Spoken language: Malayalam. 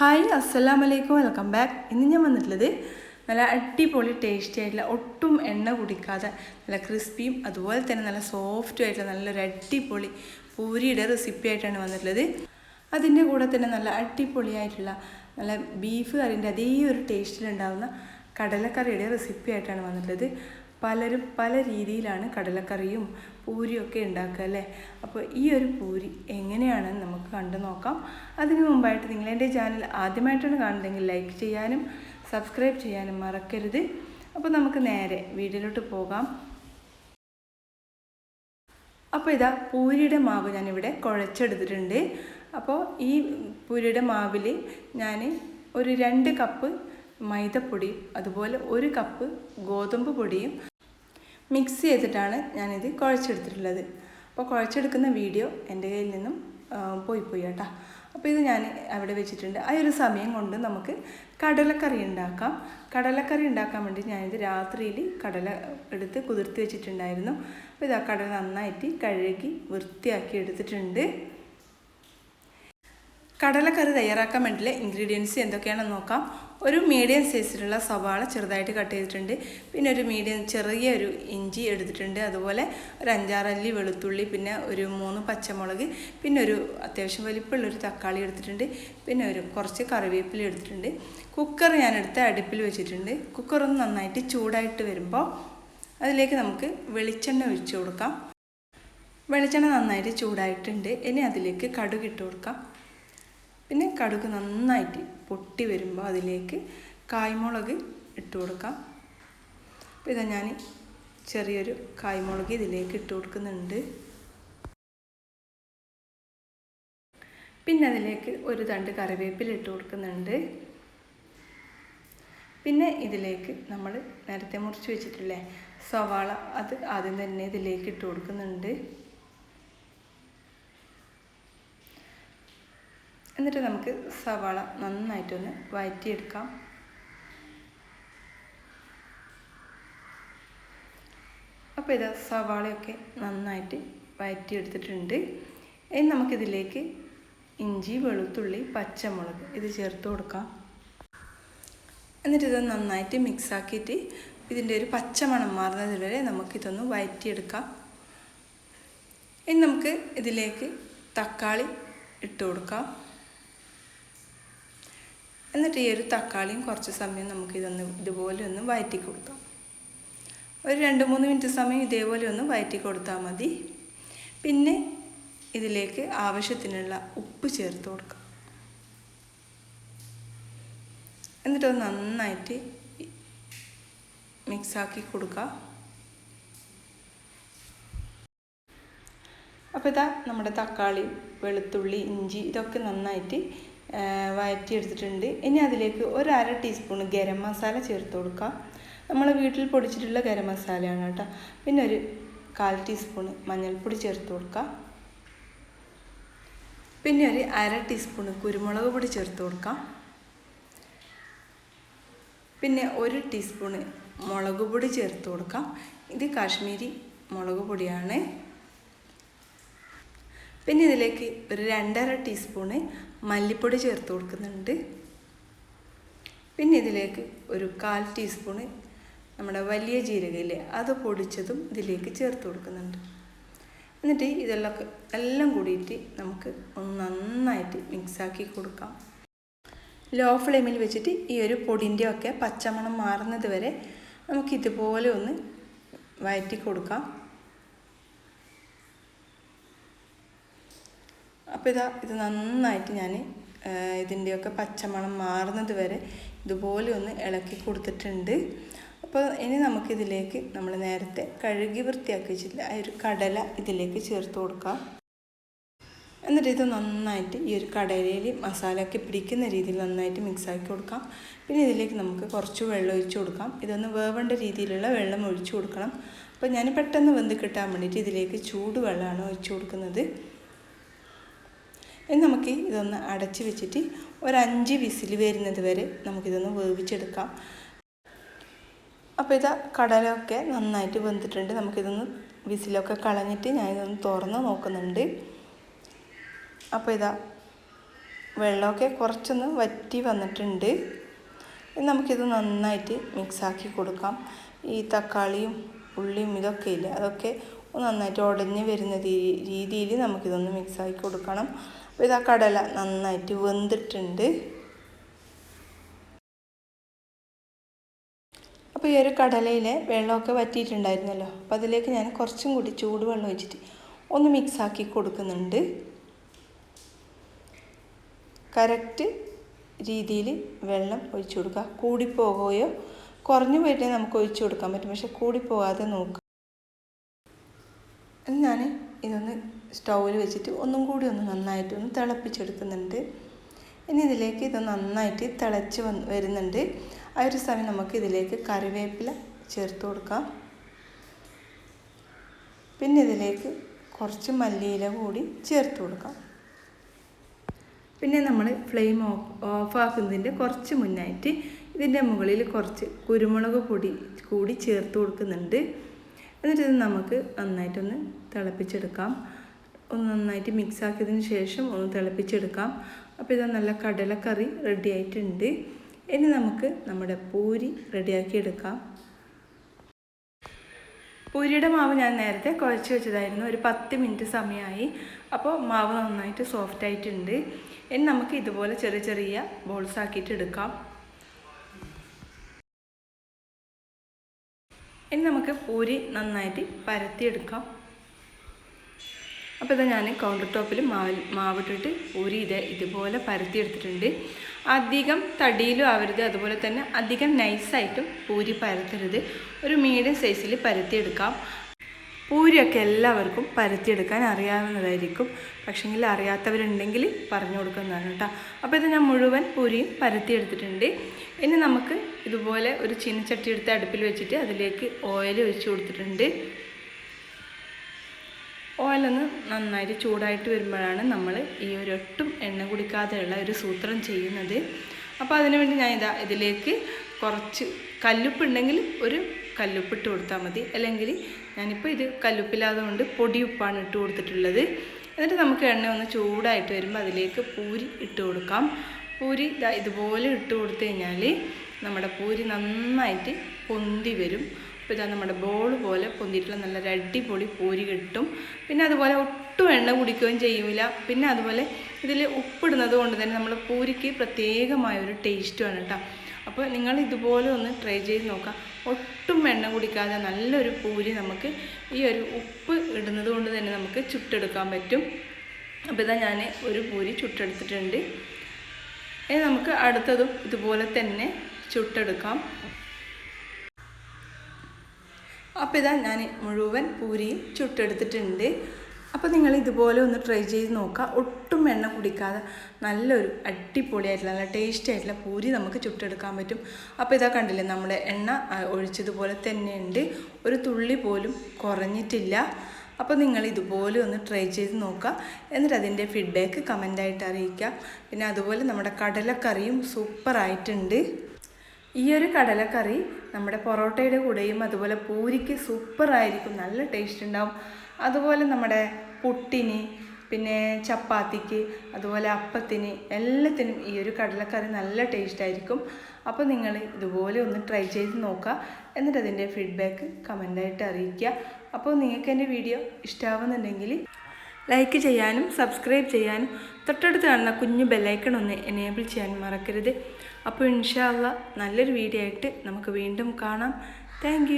ഹായ് അസ്സലാം വലൈക്കും വെൽക്കം ബാക്ക് ഇന്ന് ഞാൻ വന്നിട്ടുള്ളത് നല്ല അടിപൊളി ടേസ്റ്റി ആയിട്ടുള്ള ഒട്ടും എണ്ണ കുടിക്കാതെ നല്ല ക്രിസ്പിയും അതുപോലെ തന്നെ നല്ല സോഫ്റ്റും ആയിട്ടുള്ള നല്ലൊരു അടിപൊളി പൂരിയുടെ റെസിപ്പി ആയിട്ടാണ് വന്നിട്ടുള്ളത്. അതിന്റെ കൂടെ തന്നെ നല്ല അടിപൊളിയായിട്ടുള്ള നല്ല ബീഫ് കറിന്റെ അതേ ഒരു ടേസ്റ്റിലുണ്ടാകുന്ന കടലക്കറിയുടെ റെസിപ്പി ആയിട്ടാണ് വന്നിട്ടുള്ളത്. പലരും പല രീതിയിലാണ് കടലക്കറിയും പൂരിയും ഒക്കെ ഉണ്ടാക്കുക അല്ലേ? അപ്പോൾ ഈ ഒരു പൂരി എങ്ങനെയാണെന്ന് നമുക്ക് കണ്ടു നോക്കാം. അതിനു മുമ്പായിട്ട് നിങ്ങൾ എന്റെ ചാനൽ ആദ്യമായിട്ടാണ് കാണുന്നതെങ്കിൽ ലൈക്ക് ചെയ്യാനും സബ്സ്ക്രൈബ് ചെയ്യാനും മറക്കരുത്. അപ്പോൾ നമുക്ക് നേരെ വീഡിയോയിലോട്ട് പോകാം. അപ്പോൾ ഇതാ പൂരിയുടെ മാവ് ഞാനിവിടെ കുഴച്ചെടുത്തിട്ടുണ്ട്. അപ്പോൾ ഈ പൂരിയുടെ മാവിൽ ഞാൻ ഒരു രണ്ട് കപ്പ് മൈദപ്പൊടിയും അതുപോലെ ഒരു കപ്പ് ഗോതമ്പ് പൊടിയും മിക്സ് ചെയ്തിട്ടാണ് ഞാനിത് കുഴച്ചെടുത്തിട്ടുള്ളത്. അപ്പോൾ കുഴച്ചെടുക്കുന്ന വീഡിയോ എന്റെ കയ്യിൽ നിന്നും പോയി പോയി കേട്ടോ. അപ്പോൾ ഇത് ഞാൻ അവിടെ വെച്ചിട്ടുണ്ട്. ആ ഒരു സമയം കൊണ്ട് നമുക്ക് കടലക്കറി ഉണ്ടാക്കാം. കടലക്കറി ഉണ്ടാക്കാൻ വേണ്ടി ഞാനിത് രാത്രിയിൽ കടല എടുത്ത് കുതിർത്ത് വെച്ചിട്ടുണ്ടായിരുന്നു. അപ്പോൾ ഇത് ആ കടല നന്നായിട്ട് കഴുകി വൃത്തിയാക്കി എടുത്തിട്ടുണ്ട്. കടലക്കറി തയ്യാറാക്കാൻ വേണ്ടിയിട്ടുള്ള ഇൻഗ്രീഡിയൻസ് എന്തൊക്കെയാണെന്ന് നോക്കാം. ഒരു മീഡിയം സൈസിലുള്ള സവാള ചെറുതായിട്ട് കട്ട് ചെയ്തിട്ടുണ്ട്. പിന്നെ ഒരു മീഡിയം ചെറിയ ഒരു ഇഞ്ചി എടുത്തിട്ടുണ്ട്. അതുപോലെ ഒരു അഞ്ചാറല്ലി വെളുത്തുള്ളി പിന്നെ ഒരു മൂന്ന് പച്ചമുളക് പിന്നെ ഒരു അത്യാവശ്യം വലിപ്പമുള്ളൊരു തക്കാളി എടുത്തിട്ടുണ്ട്. പിന്നെ ഒരു കുറച്ച് കറിവേപ്പില എടുത്തിട്ടുണ്ട്. കുക്കർ ഞാൻ എടുത്ത് അടുപ്പിൽ വെച്ചിട്ടുണ്ട്. കുക്കർ ഒന്ന് നന്നായിട്ട് ചൂടായിട്ട് വരുമ്പോൾ അതിലേക്ക് നമുക്ക് വെളിച്ചെണ്ണ ഒഴിച്ചു കൊടുക്കാം. വെളിച്ചെണ്ണ നന്നായിട്ട് ചൂടായിട്ടുണ്ട്. ഇനി അതിലേക്ക് കടുക് ഇട്ട് കൊടുക്കാം. പിന്നെ കടുക് നന്നായിട്ട് പൊട്ടി വരുമ്പോൾ അതിലേക്ക് കായ്മുളക് ഇട്ട് കൊടുക്കാം. അപ്പോൾ ഇതാ ഞാൻ ചെറിയൊരു കായ്മുളക് ഇതിലേക്ക് ഇട്ട് കൊടുക്കുന്നുണ്ട്. പിന്നെ അതിലേക്ക് ഒരു തണ്ട് കറിവേപ്പില ഇട്ട് കൊടുക്കുന്നുണ്ട്. പിന്നെ ഇതിലേക്ക് നമ്മൾ നേരത്തെ മുറിച്ച് വെച്ചിട്ടില്ലേ സവാള അത് ആദ്യം തന്നെ ഇതിലേക്ക് ഇട്ട് കൊടുക്കുന്നുണ്ട്. എന്നിട്ട് നമുക്ക് സവാള നന്നായിട്ടൊന്ന് വഴറ്റിയെടുക്കാം. അപ്പോൾ ഇതാ സവാളയൊക്കെ നന്നായിട്ട് വഴറ്റിയെടുത്തിട്ടുണ്ട്. ഇനി നമുക്കിതിലേക്ക് ഇഞ്ചി വെളുത്തുള്ളി പച്ചമുളക് ഇത് ചേർത്ത് കൊടുക്കാം. എന്നിട്ട് ഇത് നന്നായിട്ട് മിക്സാക്കിയിട്ട് ഇതിന്റെ ഒരു പച്ചമണം മാറുന്നത് നമുക്കിതൊന്ന് വഴറ്റിയെടുക്കാം. ഇനി നമുക്ക് ഇതിലേക്ക് തക്കാളി ഇട്ട് കൊടുക്കാം. എന്നിട്ട് ഈ ഒരു തക്കാളിയും കുറച്ച് സമയം നമുക്ക് ഇതൊന്ന് ഇതുപോലെ ഒന്ന് വയറ്റി കൊടുക്കാം. ഒരു രണ്ട് മൂന്ന് മിനിറ്റ് സമയം ഇതേപോലെ ഒന്ന് വയറ്റി കൊടുത്താൽ മതി. പിന്നെ ഇതിലേക്ക് ആവശ്യത്തിനുള്ള ഉപ്പ് ചേർത്ത് കൊടുക്കാം. എന്നിട്ട് നന്നായിട്ട് മിക്സാക്കി കൊടുക്കുക അപ്പോൾ ഇതാ നമ്മുടെ തക്കാളി വെളുത്തുള്ളി ഇഞ്ചി ഇതൊക്കെ നന്നായിട്ട് വഴറ്റിയെടുത്തിട്ടുണ്ട് ഇനി അതിലേക്ക് ഒരു അര ടീസ്പൂൺ ഗരം മസാല ചേർത്ത് കൊടുക്കാം. നമ്മൾ വീട്ടിൽ പൊടിച്ചിട്ടുള്ള ഗരം മസാലയാണ് കേട്ടോ. പിന്നെ ഒരു കാൽ ടീസ്പൂൺ മഞ്ഞൾപ്പൊടി ചേർത്ത് കൊടുക്കുക പിന്നെ ഒരു അര ടീസ്പൂൺ കുരുമുളക് പൊടി ചേർത്ത് കൊടുക്കാം. പിന്നെ ഒരു ടീസ്പൂൺ മുളക് പൊടി ചേർത്ത് കൊടുക്കാം. ഇത് കാശ്മീരി മുളക് പൊടിയാണ്. പിന്നെ ഇതിലേക്ക് ഒരു രണ്ടര ടീസ്പൂണ് മല്ലിപ്പൊടി ചേർത്ത് കൊടുക്കുന്നുണ്ട്. പിന്നെ ഇതിലേക്ക് ഒരു കാൽ ടീസ്പൂണ് നമ്മുടെ വലിയ ജീരകയില്ലേ അത് പൊടിച്ചതും ഇതിലേക്ക് ചേർത്ത് കൊടുക്കുന്നുണ്ട്. എന്നിട്ട് ഇതെല്ലാം എല്ലാം കൂടിയിട്ട് നമുക്ക് ഒന്ന് നന്നായിട്ട് മിക്സാക്കി കൊടുക്കാം. ലോ ഫ്ലെയിമിൽ വെച്ചിട്ട് ഈ ഒരു പൊടിന്റെ ഒക്കെ പച്ചമണം മാറുന്നത് വരെ നമുക്ക് ഇതുപോലെ ഒന്ന് വഴറ്റി കൊടുക്കാം. അപ്പോൾ ഇതാ ഇത് നന്നായിട്ട് ഞാൻ ഇതിന്റെയൊക്കെ പച്ചമണം മാറുന്നത് വരെ ഇതുപോലെ ഒന്ന് ഇളക്കി കൊടുത്തിട്ടുണ്ട്. അപ്പോൾ ഇനി നമുക്കിതിലേക്ക് നമ്മൾ നേരത്തെ കഴുകി വൃത്തിയാക്കി വെച്ചില്ല ആ ഒരു കടല ഇതിലേക്ക് ചേർത്ത് കൊടുക്കാം. എന്നിട്ട് ഇത് നന്നായിട്ട് ഈ ഒരു കടലയിൽ മസാലയൊക്കെ പിടിക്കുന്ന രീതിയിൽ നന്നായിട്ട് മിക്സാക്കി കൊടുക്കാം. പിന്നെ ഇതിലേക്ക് നമുക്ക് കുറച്ച് വെള്ളം ഒഴിച്ചു കൊടുക്കാം. ഇതൊന്ന് വേവേണ്ട രീതിയിലുള്ള വെള്ളം ഒഴിച്ചു കൊടുക്കണം. അപ്പോൾ ഞാൻ പെട്ടെന്ന് വെന്ത് കിട്ടാൻ വേണ്ടിയിട്ട് ഇതിലേക്ക് ചൂടുവെള്ളമാണ് ഒഴിച്ചു കൊടുക്കുന്നത്. ഇനി നമുക്ക് ഇതൊന്ന് അടച്ച് വെച്ചിട്ട് ഒരു അഞ്ച് വിസിൽ വരുന്നത് വരെ നമുക്കിതൊന്ന് വേവിച്ചെടുക്കാം. അപ്പോൾ ഇതാ കടലൊക്കെ നന്നായിട്ട് വെന്തിട്ടുണ്ട്. നമുക്കിതൊന്ന് വിസിലൊക്കെ കളഞ്ഞിട്ട് ഞാൻ ഇതൊന്ന് തുറന്ന് നോക്കുന്നുണ്ട്. അപ്പോൾ ഇതാ വെള്ളമൊക്കെ കുറച്ചൊന്ന് വറ്റി വന്നിട്ടുണ്ട്. നമുക്കിത് നന്നായിട്ട് മിക്സാക്കി കൊടുക്കാം. ഈ തക്കാളിയും ഉള്ളിയും ഇതൊക്കെ ഇല്ലേ അതൊക്കെ നന്നായിട്ട് ഉടഞ്ഞ് വരുന്ന രീതിയിൽ നമുക്കിതൊന്ന് മിക്സാക്കി കൊടുക്കണം. അപ്പോൾ ഇതാ കടല നന്നായിട്ട് വെന്തിട്ടുണ്ട്. അപ്പോൾ ഈ ഒരു കടലയിലെ വെള്ളമൊക്കെ വറ്റിയിട്ടുണ്ടായിരുന്നല്ലോ. അപ്പോൾ അതിലേക്ക് ഞാൻ കുറച്ചും കൂടി ചൂടുവെള്ളം ഒഴിച്ചിട്ട് ഒന്ന് മിക്സാക്കി കൊടുക്കുന്നുണ്ട്. കറക്റ്റ് രീതിയിൽ വെള്ളം ഒഴിച്ചു കൊടുക്കുക. കൂടിപ്പോകുകയോ കുറഞ്ഞു പോയിട്ടേ നമുക്ക് ഒഴിച്ചു കൊടുക്കാൻ പറ്റും. പക്ഷെ കൂടിപ്പോകാതെ നോക്കുക ഞാൻ ഇതൊന്ന് സ്റ്റൗവിൽ വെച്ചിട്ട് ഒന്നും കൂടി ഒന്ന് നന്നായിട്ട് ഒന്ന് തിളപ്പിച്ചെടുക്കുന്നുണ്ട്. ഇനി ഇതിലേക്ക് ഇത് നന്നായിട്ട് തിളച്ച് വന്ന് വരുന്നുണ്ട്. ആ ഒരു സമയം നമുക്ക് ഇതിലേക്ക് കറിവേപ്പില ചേർത്ത് കൊടുക്കാം. പിന്നെ ഇതിലേക്ക് കുറച്ച് മല്ലിയില കൂടി ചേർത്ത് കൊടുക്കാം. പിന്നെ നമ്മൾ ഫ്ലെയിം ഓഫ് ഓഫാക്കുന്നതിന്റെ കുറച്ച് മുന്നായിട്ട് ഇതിന്റെ മുകളിൽ കുറച്ച് കുരുമുളക് പൊടി കൂടി ചേർത്ത് കൊടുക്കുന്നുണ്ട്. എന്നിട്ട് ഇത് നമുക്ക് നന്നായിട്ടൊന്ന് തിളപ്പിച്ചെടുക്കാം. ഒന്ന് നന്നായിട്ട് മിക്സ് ആക്കിയതിന് ശേഷം ഒന്ന് തിളപ്പിച്ചെടുക്കാം. അപ്പോൾ ഇതാ നല്ല കടലക്കറി റെഡി ആയിട്ടുണ്ട്. ഇനി നമുക്ക് നമ്മുടെ പൂരി റെഡിയാക്കി എടുക്കാം. പൂരിയുടെ മാവ് ഞാൻ നേരത്തെ കുഴച്ച് വെച്ചതായിരുന്നു. ഒരു പത്ത് മിനിറ്റ് സമയമായി. അപ്പോൾ മാവ് നന്നായിട്ട് സോഫ്റ്റ് ആയിട്ടുണ്ട്. ഇനി നമുക്ക് ഇതുപോലെ ചെറിയ ചെറിയ ബോൾസ് ആക്കിയിട്ട് എടുക്കാം. ഇനി നമുക്ക് പൂരി നന്നായിട്ട് പരത്തിയെടുക്കാം. അപ്പോൾ ഇതാ ഞാൻ കൗണ്ടർ ടോപ്പിൽ മാവ് മാവിട്ടിട്ട് ഒരു ഇത് ഇതുപോലെ പരത്തിയെടുത്തിട്ടുണ്ട്. അധികം തടിയിലും ആവരുത് അതുപോലെ തന്നെ അധികം നൈസായിട്ടും പൂരി പരത്തരുത്. ഒരു മീഡിയം സൈസിൽ പരത്തിയെടുക്കാം. പൂരിയൊക്കെ എല്ലാവർക്കും പരത്തിയെടുക്കാൻ അറിയാവുന്നതായിരിക്കും. പക്ഷേങ്കിൽ അറിയാത്തവരുണ്ടെങ്കിൽ പറഞ്ഞു കൊടുക്കുന്നതാണ് കേട്ടോ. അപ്പോൾ ഇത് ഞാൻ മുഴുവൻ പൂരിയും പരത്തിയെടുത്തിട്ടുണ്ട്. ഇനി നമുക്ക് ഇതുപോലെ ഒരു ചീനച്ചട്ടി എടുത്ത് അടുപ്പിൽ വെച്ചിട്ട് അതിലേക്ക് ഓയിൽ ഒഴിച്ചു കൊടുത്തിട്ടുണ്ട്. ഓയിലൊന്ന് നന്നായിട്ട് ചൂടായിട്ട് വരുമ്പോഴാണ് നമ്മൾ ഈ ഒരു ഒട്ടും എണ്ണ കുടിക്കാതെയുള്ള ഒരു സൂത്രം ചെയ്യുന്നത്. അപ്പോൾ അതിനുവേണ്ടി ഞാൻ ഇതാ ഇതിലേക്ക് കുറച്ച് കല്ലുപ്പുണ്ടെങ്കിൽ ഒരു കല്ലുപ്പ് ഇട്ട് കൊടുത്താൽ മതി. അല്ലെങ്കിൽ ഞാനിപ്പോൾ ഇത് കല്ലുപ്പില്ലാതെ കൊണ്ട് പൊടിയുപ്പാണ് ഇട്ട് കൊടുത്തിട്ടുള്ളത്. എന്നിട്ട് നമുക്ക് എണ്ണ ഒന്ന് ചൂടായിട്ട് വരുമ്പോൾ അതിലേക്ക് പൂരി ഇട്ട് കൊടുക്കാം. പൂരി ഇതാ ഇതുപോലെ ഇട്ട് കൊടുത്തു കഴിഞ്ഞാൽ നമ്മുടെ പൂരി നന്നായിട്ട് പൊന്തി വരും. അപ്പോൾ ഇതാ നമ്മുടെ ബോൾ പോലെ പൊന്തിയിട്ടുള്ള നല്ല അടിപൊളി പൂരി കിട്ടും. പിന്നെ അതുപോലെ ഒട്ടും എണ്ണ കുടിക്കുകയും ചെയ്യൂല. പിന്നെ അതുപോലെ ഇതിൽ ഉപ്പിടുന്നത് കൊണ്ട് തന്നെ നമ്മൾ പൂരിക്ക് പ്രത്യേകമായ ഒരു ടേസ്റ്റുമാണ് കേട്ടോ അപ്പോൾ നിങ്ങൾ ഇതുപോലെ ഒന്ന് ട്രൈ ചെയ്ത് നോക്കാം. ഒട്ടും എണ്ണ കുടിക്കാതെ നല്ലൊരു പൂരി നമുക്ക് ഈ ഒരു ഉപ്പ് ഇടുന്നത് കൊണ്ട് തന്നെ നമുക്ക് ചുട്ടെടുക്കാൻ പറ്റും. അപ്പോൾ ഇതാ ഞാൻ ഒരു പൂരി ചുട്ടെടുത്തിട്ടുണ്ട്. ഇനി നമുക്ക് അടുത്തതും ഇതുപോലെ തന്നെ ചുട്ടെടുക്കാം. അപ്പോൾ ഇതാ ഞാൻ മുഴുവൻ പൂരിയും ചുട്ടെടുത്തിട്ടുണ്ട്. അപ്പോൾ നിങ്ങൾ ഇതുപോലെ ഒന്ന് ട്രൈ ചെയ്ത് നോക്കുക. ഒട്ടും എണ്ണ കുടിക്കാതെ നല്ലൊരു അടിപൊളിയായിട്ടുള്ള നല്ല ടേസ്റ്റി ആയിട്ടുള്ള പൂരി നമുക്ക് ചുട്ടെടുക്കാൻ പറ്റും. അപ്പോൾ ഇതാ കണ്ടില്ലേ നമ്മുടെ എണ്ണ ഒഴിച്ചതുപോലെ തന്നെയുണ്ട്. ഒരു തുള്ളി പോലും കുറഞ്ഞിട്ടില്ല. അപ്പോൾ നിങ്ങൾ ഇതുപോലെ ഒന്ന് ട്രൈ ചെയ്ത് നോക്കുക. എന്നിട്ട് അതിന്റെ ഫീഡ്ബാക്ക് കമന്റായിട്ട് അറിയിക്കുക. പിന്നെ അതുപോലെ നമ്മുടെ കടലക്കറിയും സൂപ്പറായിട്ടുണ്ട് ഈ ഒരു കടലക്കറി നമ്മുടെ പൊറോട്ടയുടെ കൂടെയും അതുപോലെ പൂരിക്ക് സൂപ്പറായിരിക്കും നല്ല ടേസ്റ്റ് ഉണ്ടാവും. അതുപോലെ നമ്മുടെ പുട്ടിന് പിന്നെ ചപ്പാത്തിക്ക് അതുപോലെ അപ്പത്തിന് എല്ലാത്തിനും ഈ ഒരു കടലക്കറി നല്ല ടേസ്റ്റ് ആയിരിക്കും. അപ്പോൾ നിങ്ങൾ ഇതുപോലെ ഒന്ന് ട്രൈ ചെയ്ത് നോക്കുക. എന്നിട്ട് അതിന്റെ ഫീഡ്ബാക്ക് കമന്റായിട്ട് അറിയിക്കുക. അപ്പോൾ നിങ്ങൾക്ക് എന്റെ വീഡിയോ ഇഷ്ടമാവുന്നുണ്ടെങ്കിൽ ലൈക്ക് ചെയ്യാനും സബ്സ്ക്രൈബ് ചെയ്യാനും തൊട്ടടുത്ത് കാണുന്ന കുഞ്ഞു ബെല്ലൈക്കൺ ഒന്ന് എനേബിൾ ചെയ്യാൻ മറക്കരുത്. അപ്പോൾ ഇൻഷാല്ല നല്ലൊരു വീഡിയോ ആയിട്ട് നമുക്ക് വീണ്ടും കാണാം. താങ്ക്